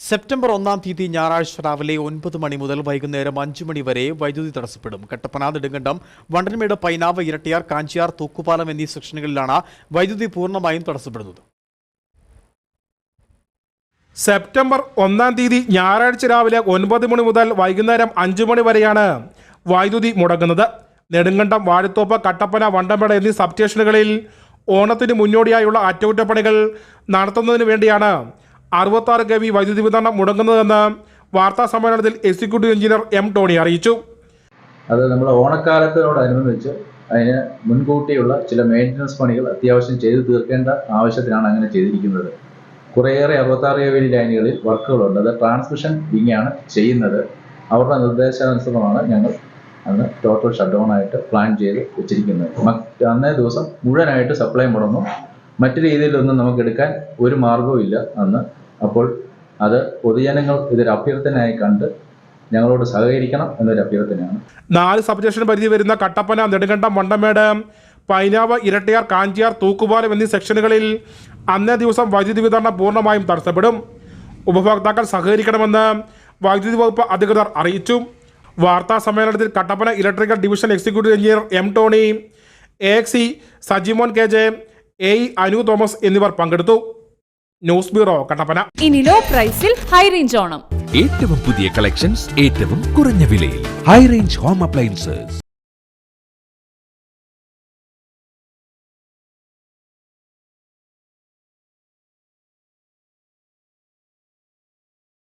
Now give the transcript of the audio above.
September ഒന്നാം തീയതി ഞായറാഴ്ച രാവിലെ ഒൻപത് മണി മുതൽ വൈകുന്നേരം അഞ്ചു മണി വരെ വൈദ്യുതി തടസ്സപ്പെടും. കട്ടപ്പന നെടുങ്കണ്ടം വണ്ടൻമേട് പൈനാവ് ഇരട്ടിയാർ കാഞ്ചിയാർ തൂക്കുപാലം എന്നീ സെക്ഷനുകളിലാണ് വൈദ്യുതി പൂർണമായും തടസ്സപ്പെടുന്നത്. സെപ്റ്റംബർ ഒന്നാം തീയതി ഞായറാഴ്ച രാവിലെ ഒൻപത് മണി മുതൽ വൈകുന്നേരം അഞ്ചു മണി വരെയാണ് വൈദ്യുതി മുടങ്ങുന്നത്. നെടുങ്കണ്ടം വാഴത്തോപ്പ് കട്ടപ്പന വണ്ടൻമേട് എന്നീ സബ്സ്റ്റേഷനുകളിൽ ഓണത്തിന് മുന്നോടിയായുള്ള അറ്റകുറ്റപ്പണികൾ നടത്തുന്നതിന് വേണ്ടിയാണ് അറുപത്താറ് കെ വി വൈദ്യുതി വിതരണം മുടങ്ങുന്നതെന്ന് വാർത്താ സമ്മേളനത്തിൽ എക്സിക്യൂട്ടീവ് എഞ്ചിനീയർ എം ടോണി അറിയിച്ചു. അത് നമ്മൾ ഓണക്കാലത്തോടനുബന്ധിച്ച് അതിന് മുൻകൂട്ടിയുള്ള ചില മെയിന്റനൻസ് പണികൾ അത്യാവശ്യം ചെയ്തു തീർക്കേണ്ട ആവശ്യത്തിനാണ് അങ്ങനെ ചെയ്തിരിക്കുന്നത്. കുറേയേറെ അറുപത്താറ് കെ വി ലൈനുകളിൽ വർക്കുകളുണ്ട്. അത് ട്രാൻസ്മിഷൻ വിങ്ങാണ് ചെയ്യുന്നത്. അവരുടെ നിർദ്ദേശാനുസൃതമാണ് ഞങ്ങൾ അന്ന് ടോട്ടൽ ഷട്ട് ഡൗൺ ആയിട്ട് പ്ലാൻ ചെയ്ത് വെച്ചിരിക്കുന്നത്. അന്നേ ദിവസം മുഴുവനായിട്ട് സപ്ലൈ മുടങ്ങും. മറ്റു രീതിയിലൊന്നും നമുക്ക് എടുക്കാൻ ഒരു മാർഗവും ഇല്ല അന്ന് അപ്പോൾ അത് പൊതുജനങ്ങൾ ഇതൊരു അഭ്യർത്ഥനയായി കണ്ട് ഞങ്ങളോട് സഹകരിക്കണം എന്നൊരു അഭ്യർത്ഥനയാണ്. നാല് സബ് സ്റ്റേഷൻ പരിധി വരുന്ന കട്ടപ്പന നെടുങ്കണ്ടം വണ്ടമേട് പൈനാവ് ഇരട്ടിയാർ കാഞ്ചിയാർ തൂക്കുപാലം എന്നീ സെക്ഷനുകളിൽ അന്നേ ദിവസം വൈദ്യുതി വിതരണം പൂർണമായും തടസ്സപ്പെടും. ഉപഭോക്താക്കൾ സഹകരിക്കണമെന്ന് വൈദ്യുതി വകുപ്പ് അധികൃതർ അറിയിച്ചു. വാർത്താ സമ്മേളനത്തിൽ Kattappana electrical division executive engineer M Tony A exe Sajimon K J A Anu Thomas എന്നിവർ പങ്കെടുത്തു. News bureau Kattappana. ഇനി ലോ പ്രൈസിൽ ഹൈ റേഞ്ച് ഓണം. ഏറ്റവും പുതിയ കളക്ഷൻസ് ഏറ്റവും കുറഞ്ഞ വിലയിൽ. High range home appliances